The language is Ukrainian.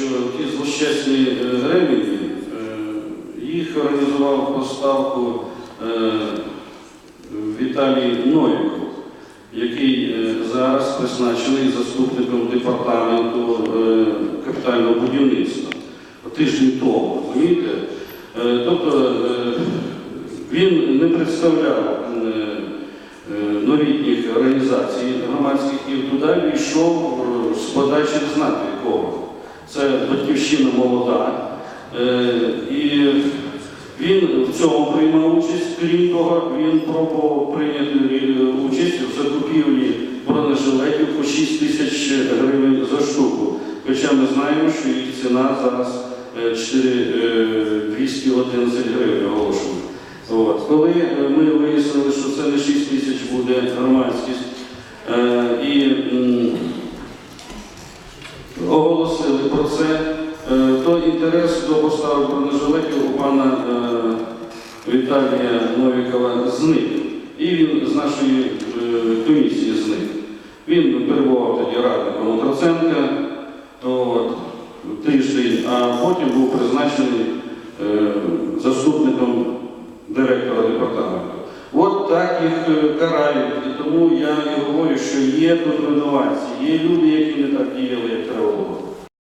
що ті злощасні е, ремені, е, їх організував поставку е, Віталій Новіков, який зараз призначений заступником департаменту капітального будівництва тиждень тому, розумієте? Тобто він не представляв новітніх організацій громадських і туди війшов е, з подачі знати кого. Це батьківщина молода. Е, І він в цьому приймав участь. Крім того, він пробував прийняти е, участь в закупівлі бронежилетів по 6 тисяч гривень за штуку. Хоча ми знаємо, що їх ціна зараз е, 4, е, 211 гривень оголошена. Коли е, ми вияснили, що це не 6 тисяч буде громадськість, про це, е, то інтерес до поставок бронежилетів у пана е, Віталія Новікова зник. І він з нашої е, комісії зник. Він перебував тоді радником Троценка тиждень, а потім був призначений заступником директора департаменту. От так їх карають. І тому я і говорю, що є тут винуватці, є люди, які не так діяли, як треба було.